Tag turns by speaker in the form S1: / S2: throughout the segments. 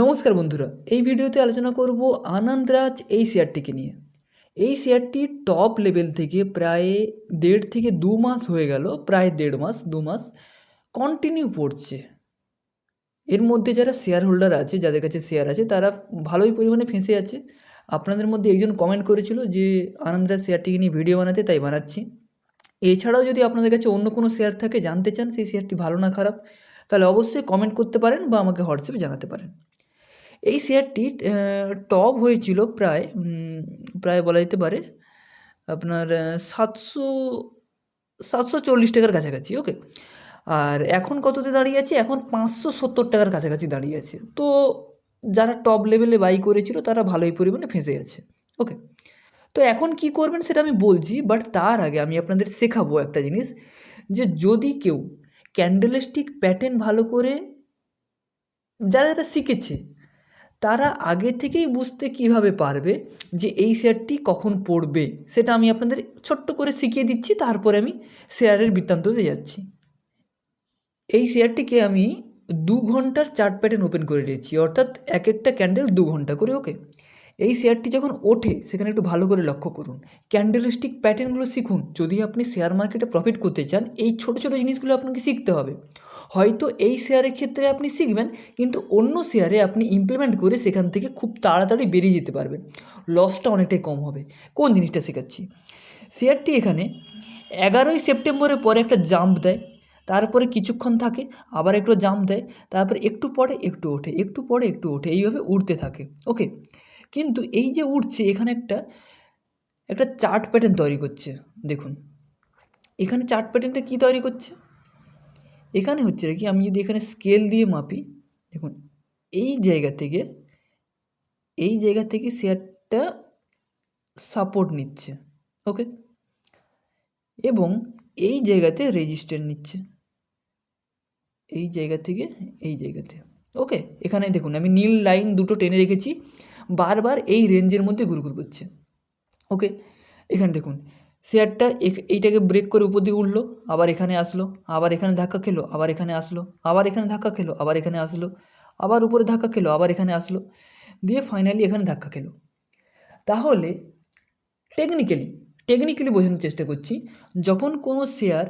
S1: নমস্কার বন্ধুরা, এই ভিডিওতে আলোচনা করব আনন্দরাজ এই শেয়ারটিকে নিয়ে। এই শেয়ারটি টপ লেভেল থেকে প্রায় দেড় থেকে দু মাস হয়ে গেল, প্রায় দেড় মাস, দু মাস কন্টিনিউ পড়ছে। এর মধ্যে যারা শেয়ার হোল্ডার আছে, যাদের কাছে শেয়ার আছে, তারা ভালোই পরিমাণে ফেঁসে আছে। আপনাদের মধ্যে একজন কমেন্ট করেছিল যে, আনন্দরাজ শেয়ারটিকে নিয়ে ভিডিও বানাতে, তাই বানাচ্ছি। এছাড়াও যদি আপনাদের কাছে অন্য কোনো শেয়ার থাকে, জানতে চান, সেই শেয়ারটি ভালো না খারাপ, তাহলে অবশ্যই কমেন্ট করতে পারেন বা আমাকে হোয়াটসঅ্যাপে জানাতে পারেন। এই শেয়ারটি টপ হয়েছিল প্রায় প্রায় বলা যেতে পারে, আপনার সাতশো সাতশো চল্লিশ টাকার কাছাকাছি ওকে আর এখন কততে দাঁড়িয়ে আছে? এখন পাঁচশো সত্তর টাকার কাছাকাছি দাঁড়িয়ে আছে। তো যারা টপ লেভেলে বাই করেছিল, তারা ভালোই পরিমাণে ফেঁসে আছে ওকে তো এখন কি করবেন সেটা আমি বলছি বাট তার আগে আমি আপনাদের শেখাবো একটা জিনিস, যে যদি কেউ ক্যান্ডেলস্টিক প্যাটার্ন ভালো করে, যারা যারা শিখেছে তারা আগে থেকেই বুঝতে কীভাবে পারবে যে এই শেয়ারটি কখন পড়বে? সেটা আমি আপনাদের ছোট্ট করে শিখিয়ে দিচ্ছি, তারপরে আমি শেয়ারের বৃত্তান্ত বৃত্তান্ততে যাচ্ছি। এই শেয়ারটিকে আমি দু ঘণ্টার চার্ট প্যাটার্ন ওপেন করে দিয়েছি অর্থাৎ এক একটা ক্যান্ডেল দু ঘণ্টা করে, ওকে? এই শেয়ারটি যখন ওঠে, সেখানে একটু ভালো করে লক্ষ্য করুন। ক্যান্ডেলস্টিক প্যাটার্নগুলো শিখুন। যদি আপনি শেয়ার মার্কেটে প্রফিট করতে চান, এই ছোটো ছোটো জিনিসগুলো আপনাকে শিখতে হবে। হয়তো এই শেয়ারের ক্ষেত্রে আপনি শিখবেন, কিন্তু অন্য শেয়ারে আপনি ইমপ্লিমেন্ট করে সেখান থেকে খুব তাড়াতাড়ি বেরিয়ে যেতে পারবেন। লসটা অনেকটাই কম হবে। কোন জিনিসটা শেখাচ্ছি? শেয়ারটি এখানে এগারোই সেপ্টেম্বরের পরে একটা জাম্প দেয়, তারপরে কিছুক্ষণ থাকে, আবার একটু জাম্প দেয়, তারপরে একটু পরে একটু ওঠে, একটু পরে একটু ওঠে, এইভাবে উঠতে থাকে। ওকে কিন্তু এই যে উঠছে এখানে একটা একটা চার্ট প্যাটার্ন তৈরি করছে। দেখুন, এখানে চার্ট প্যাটার্নটা কী তৈরি করছে? এখানে হচ্ছে কি? আমি যদি এখানে স্কেল দিয়ে মাপি, দেখুন, এই জায়গা থেকে, এই জায়গা থেকে শেয়ারটা সাপোর্ট নিচ্ছে ওকে এবং এই জায়গাতে রেজিস্টার নিচ্ছে, এই জায়গা থেকে, এই জায়গাতে ওকে এখানে দেখুন, আমি নীল লাইন দুটো টেনে রেখেছি, বারবার এই রেঞ্জের মধ্যে ঘুরঘুর করছে ওকে এখানে দেখুন শেয়ারটা এইটাকে ব্রেক করে উপর দিকে উঠল, আবার এখানে আসলো, আবার এখানে ধাক্কা খেলো, আবার এখানে আসলো, আবার এখানে ধাক্কা খেলো, আবার এখানে আসলো, আবার উপরে ধাক্কা খেলো, আবার এখানে আসলো, দিয়ে ফাইনালি এখানে ধাক্কা খেলো। তাহলে টেকনিক্যালি টেকনিক্যালি বোঝানোর চেষ্টা করছি, যখন কোনো শেয়ার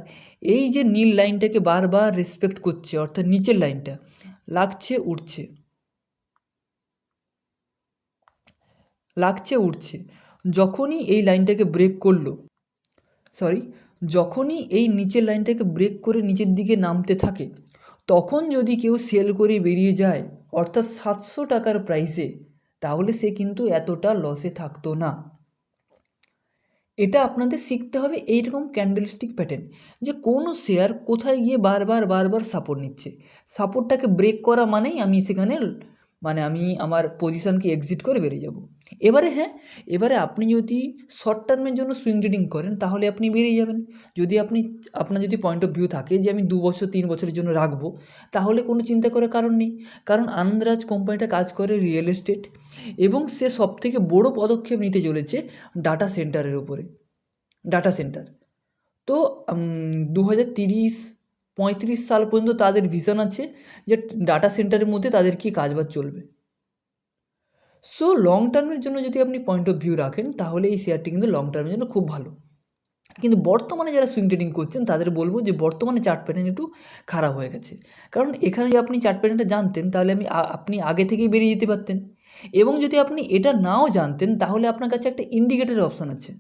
S1: এই যে নীল লাইনটাকে বারবার রেসপেক্ট করছে, অর্থাৎ নিচের লাইনটা লাগছে উঠছে লাগছে উঠছে যখনই এই লাইনটাকে ব্রেক করল সরি যখনই এই নিচের লাইনটাকে ব্রেক করে নিচের দিকে নামতে থাকে, তখন যদি কেউ সেল করে বেরিয়ে যায়, অর্থাৎ সাতশো টাকার প্রাইসে তাহলে সে কিন্তু এতটা লসে থাকতো না। এটা আপনাদের শিখতে হবে এইরকম ক্যান্ডেলস্টিক প্যাটার্ন যে কোনো শেয়ার কোথায় গিয়ে বারবার বারবার সাপোর্ট নিচ্ছে। সাপোর্টটাকে ব্রেক করা মানেই আমি সেখানে মানে আমি আমার পজিশনকে এক্সিট করে বেরিয়ে যাব। এবারে হ্যাঁ এবারে আপনি যদি শর্ট টার্মের জন্য সুইং ট্রেডিং করেন, তাহলে আপনি বেরিয়ে যাবেন। যদি আপনি, আপনার যদি পয়েন্ট অফ ভিউ থাকে যে আমি দু বছর, তিন বছরের জন্য রাখব, তাহলে কোনো চিন্তা করার কারণ নেই। কারণ আনন্দরাজ কোম্পানিটা কাজ করে রিয়েল এস্টেট এবং সে সবথেকে বড় পদক্ষেপ নিতে চলেছে ডাটা সেন্টারের উপরে। ডাটা সেন্টার তো দু হাজার তিরিশ পঁয়ত্রিশ সাল পর্যন্ত তাদের ভিশন আছে যে ডাটা সেন্টারের মধ্যে তাদের কি কাজবাজ চলবে। সো লং টার্মের জন্য যদি আপনি পয়েন্ট অফ ভিউ রাখেন, তাহলে এই শেয়ারটি কিন্তু লং টার্মের জন্য খুব ভালো। কিন্তু বর্তমানে যারা সুইং ট্রেডিং করছেন, তাদের বলব যে বর্তমানে চার্ট প্যাটার্ন একটু খারাপ হয়ে গেছে। কারণ এখানে যদি আপনি চার্ট প্যাটার্নটা জানতেন, তাহলে আমি আপনি আগে থেকেই বেরিয়ে যেতে পারতেন। এবং যদি আপনি এটা নাও জানতেন, তাহলে আপনার কাছে একটা ইন্ডিকেটরের অপশান আছে।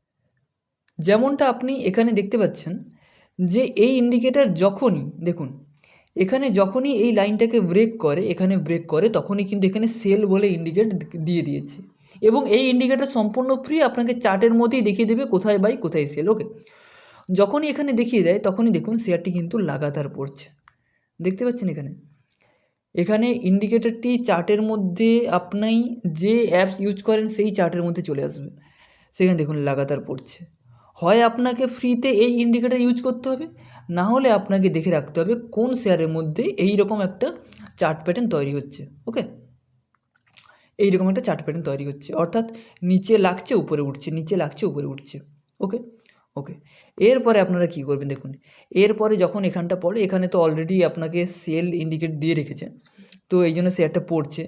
S1: যেমনটা আপনি এখানে দেখতে পাচ্ছেন যে এই ইন্ডিকেটার যখনই, দেখুন, এখানে যখনই এই লাইনটাকে ব্রেক করে, এখানে ব্রেক করে, তখনই কিন্তু এখানে সেল বলে ইন্ডিকেট দিয়ে দিয়েছে। এবং এই ইন্ডিকেটর সম্পূর্ণ ফ্রি আপনাকে চার্টের মধ্যেই দেখিয়ে দেবে কোথায় বাই কোথায় সেল ওকে যখনই এখানে দেখিয়ে দেয়, তখনই দেখুন শেয়ারটি কিন্তু লাগাতার পড়ছে। দেখতে পাচ্ছেন এখানে? এখানে ইন্ডিকেটরটি চার্টের মধ্যে আপনি যে অ্যাপস ইউজ করেন, সেই চার্টের মধ্যে চলে আসবে। সেখানে দেখুন, লাগাতার পড়ছে। হয় আপনাকে ফ্রিতে এই ইন্ডিকেটার ইউজ করতে হবে? না হলে আপনাকে দেখে রাখতে হবে কোন শেয়ারের মধ্যে এই রকম একটা চার্ট প্যাটার্ন তৈরি হচ্ছে ওকে এই রকম একটা চার্ট প্যাটার্ন তৈরি হচ্ছে, অর্থাৎ নিচে লাগছে, উপরে উঠছে, নিচে লাগছে, উপরে উঠছে ওকে ওকে এরপরে আপনারা কী করবেন দেখুন, এরপরে যখন এখানটা পড়ে, এখানে তো অলরেডি আপনাকে সেল ইন্ডিকেট দিয়ে রেখেছে, তো এই জন্য শেয়ারটা পড়ছে,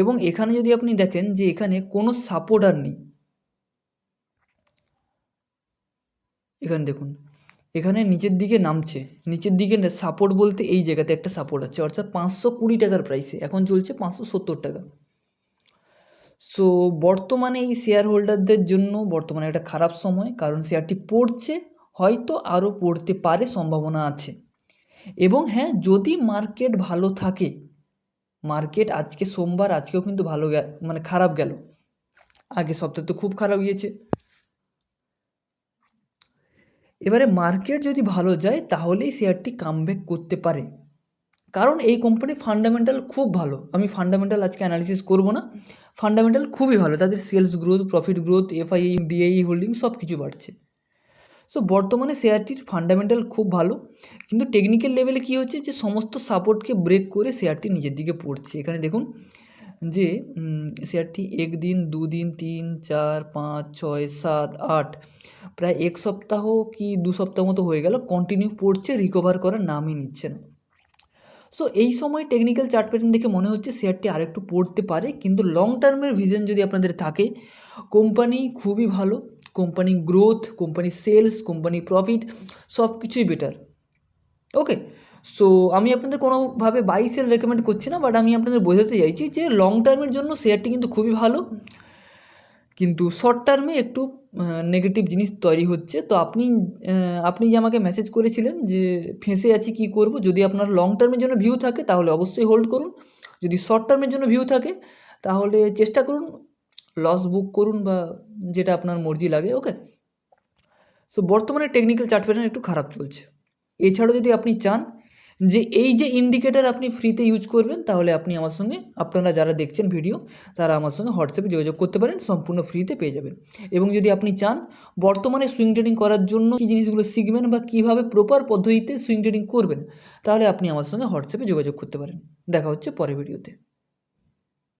S1: এবং এখানে যদি আপনি দেখেন যে এখানে কোনো সাপোর্টার নেই এখানে দেখুন। এখানে নিচের দিকে নামছে। নিচের দিকে সাপোর্ট বলতে এই জায়গাতে একটা সাপোর্ট আছে। অর্থাৎ পাঁচশো কুড়ি টাকার প্রাইসে এখন চলছে পাঁচশো সত্তর টাকা। সো বর্তমানে এই শেয়ার হোল্ডারদের জন্য বর্তমানে একটা খারাপ সময়। কারণ শেয়ারটি পড়ছে, হয়তো আরও পড়তে পারে, সম্ভাবনা আছে। এবং হ্যাঁ যদি মার্কেট ভালো থাকে মার্কেট আজকে সোমবার, আজকেও কিন্তু ভালো মানে খারাপ গেল। আগে সপ্তাহে তো খুব খারাপ গিয়েছে। এবারে মার্কেট যদি ভালো যায়, তাহলেই শেয়ারটি কামব্যাক করতে পারে। কারণ এই কোম্পানির ফান্ডামেন্টাল খুব ভালো। আমি ফান্ডামেন্টাল আজকে অ্যানালিসিস করব না। ফান্ডামেন্টাল খুবই ভালো। তাদের sales growth profit growth FII DII holding সব কিছু বাড়ছে। সো বর্তমানে শেয়ারটির ফান্ডামেন্টাল খুব ভালো। কিন্তু টেকনিক্যাল লেভেলে কী হচ্ছে যে, সমস্ত সাপোর্টকে ব্রেক করে শেয়ারটি নিজের দিকে পড়ছে। এখানে দেখুন যে শেয়ারটি একদিন, দুদিন, তিন, চার, পাঁচ, ছয়, সাত, আট, প্রায় এক সপ্তাহ কি দু সপ্তাহ মতো হয়ে গেল কন্টিনিউ পড়ছে রিকভার করার নামই নিচ্ছে না। সো এই সময় টেকনিক্যাল চার্ট প্যাটার্ন দেখে মনে হচ্ছে শেয়ারটি আরেকটু পড়তে পারে, কিন্তু লং টার্মের ভিশন যদি আপনাদের থাকে কোম্পানি খুবই ভালো company growth company sales company profit সব কিছুই বেটার ওকে সো আমি আপনাদের কোনোভাবে বাই সেল রেকমেন্ড করছি না বাট আমি আপনাদের বোঝাতে চাইছি যে লং টার্মের জন্য শেয়ারটি কিন্তু খুবই ভালো। কিন্তু শর্ট টার্মে একটু নেগেটিভ জিনিস তৈরি হচ্ছে। তো আপনি আপনি যে আমাকে মেসেজ করেছিলেন যে ফেঁসে আছি কি করব, যদি আপনার লং টার্মের জন্য ভিউ থাকে, তাহলে অবশ্যই হোল্ড করুন। যদি শর্ট টার্মের জন্য ভিউ থাকে, তাহলে চেষ্টা করুন লস বুক করুন বা যেটা আপনার মর্জি লাগে ওকে সো বর্তমানে টেকনিক্যাল চার্ট প্যাটার্ন একটু খারাপ চলছে। এছাড়াও যদি আপনি চান যে এই যে ইন্ডিকেটার আপনি ফ্রিতে ইউজ করবেন, তাহলে আপনি আমার সঙ্গে, আপনারা যারা দেখছেন ভিডিও তারা আমার সঙ্গে হোয়াটসঅ্যাপে যোগাযোগ করতে পারেন, সম্পূর্ণ ফ্রিতে পেয়ে যাবেন। এবং যদি আপনি চান, বর্তমানে সুইং ট্রেডিং করার জন্য কী জিনিসগুলো শিখবেন বা কীভাবে প্রপার পদ্ধতিতে সুইং ট্রেডিং করবেন, তাহলে আপনি আমার সঙ্গে হোয়াটসঅ্যাপে যোগাযোগ করতে পারেন। দেখা হচ্ছে পরে ভিডিওতে